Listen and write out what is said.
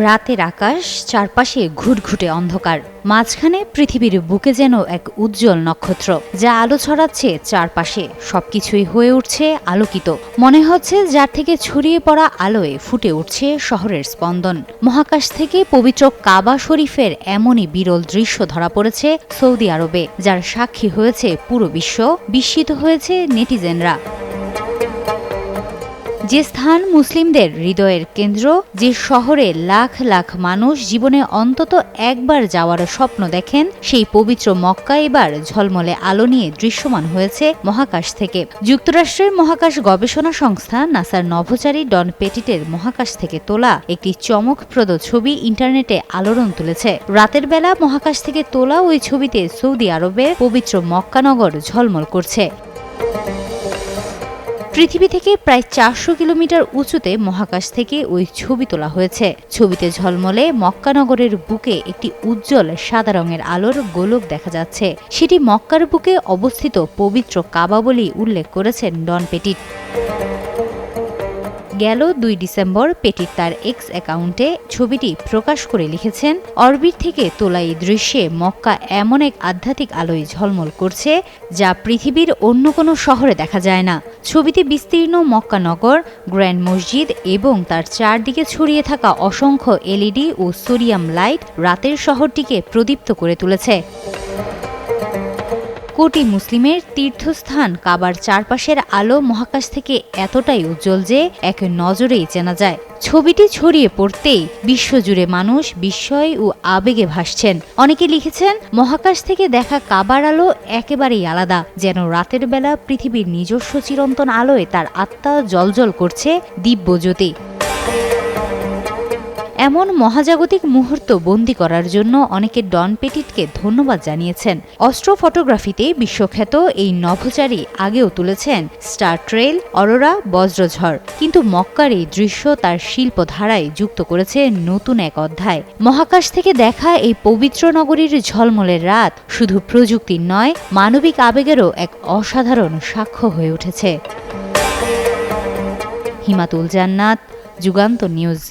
রাতের আকাশ, চারপাশে ঘুটঘুটে অন্ধকার। মাঝখানে পৃথিবীর বুকে যেন এক উজ্জ্বল নক্ষত্র, যা আলো ছড়াচ্ছে চারপাশে। সবকিছুই হয়ে উঠছে আলোকিত। মনে হচ্ছে যার থেকে ছড়িয়ে পড়া আলোয় ফুটে উঠছে শহরের স্পন্দন। মহাকাশ থেকে পবিত্র কাবা শরীফের এমনই বিরল দৃশ্য ধরা পড়েছে সৌদি আরবে, যার সাক্ষী হয়েছে পুরো বিশ্ব, বিস্মিত হয়েছে নেটিজেনরা। যে স্থান মুসলিমদের হৃদয়ের কেন্দ্র, যে শহরে লাখ লাখ মানুষ জীবনে অন্তত একবার যাওয়ার স্বপ্ন দেখেন, সেই পবিত্র মক্কা এবার ঝলমলে আলো নিয়ে দৃশ্যমান হয়েছে মহাকাশ থেকে। যুক্তরাষ্ট্রের মহাকাশ গবেষণা সংস্থা নাসার নভোচারী ডন পেটিটের মহাকাশ থেকে তোলা একটি চমকপ্রদ ছবি ইন্টারনেটে আলোড়ন তুলেছে। রাতের বেলা মহাকাশ থেকে তোলা ওই ছবিতে সৌদি আরবের পবিত্র মক্কানগর ঝলমল করছে। পৃথিবী থেকে প্রায় চারশো কিলোমিটার উঁচুতে মহাকাশ থেকে ওই ছবি তোলা হয়েছে। ছবিতে ঝলমলে মক্কানগরের বুকে একটি উজ্জ্বল সাদা রঙের আলোর গোলক দেখা যাচ্ছে। সেটি মক্কার বুকে অবস্থিত পবিত্র কাবা বলেই উল্লেখ করেছেন ডন পেটিট। গেল দুই ডিসেম্বর পেটির তার এক্স অ্যাকাউন্টে ছবিটি প্রকাশ করে লিখেছেন, অরবিট থেকে তোলা এই দৃশ্যে মক্কা এমন এক আধ্যাত্মিক আলোয় ঝলমল করছে যা পৃথিবীর অন্য কোনো শহরে দেখা যায় না। ছবিতে বিস্তীর্ণ মক্কা নগর, গ্র্যান্ড মসজিদ এবং তার চারদিকে ছড়িয়ে থাকা অসংখ্য এলইডি ও সোডিয়াম লাইট রাতের শহরটিকে প্রদীপ্ত করে তুলেছে। কোটি মুসলিমের তীর্থস্থান কাবার চারপাশের আলো মহাকাশ থেকে এতটাই উজ্জ্বল যে এক নজরেই চেনা যায়। ছবিটি ছড়িয়ে পড়তেই বিশ্বজুড়ে মানুষ বিস্ময় ও আবেগে ভাসছেন। অনেকে লিখেছেন, মহাকাশ থেকে দেখা কাবার আলো একেবারেই আলাদা, যেন রাতের বেলা পৃথিবীর নিজস্ব চিরন্তন আলোয় তার আত্মা জলজল করছে দিব্যজ্যোতি। এমন মহাজাগতিক মুহূর্ত বন্দি করার জন্য অনেকে ডন পেটিটকে ধন্যবাদ জানিয়েছেন। অস্ত্র ফটোগ্রাফিতে বিশ্বখ্যাত এই নভোচারী আগেও তুলেছেন স্টার ট্রেল, অরোরা, বজ্রঝড়। কিন্তু মক্কার এই দৃশ্য তার শিল্প ধারায় যুক্ত করেছে নতুন এক অধ্যায়। মহাকাশ থেকে দেখা এই পবিত্র নগরীর ঝলমলের রাত শুধু প্রযুক্তির নয়, মানবিক আবেগেরও এক অসাধারণ সাক্ষ্য হয়ে উঠেছে। হিমাতুল জান্নাত, যুগান্ত নিউজ।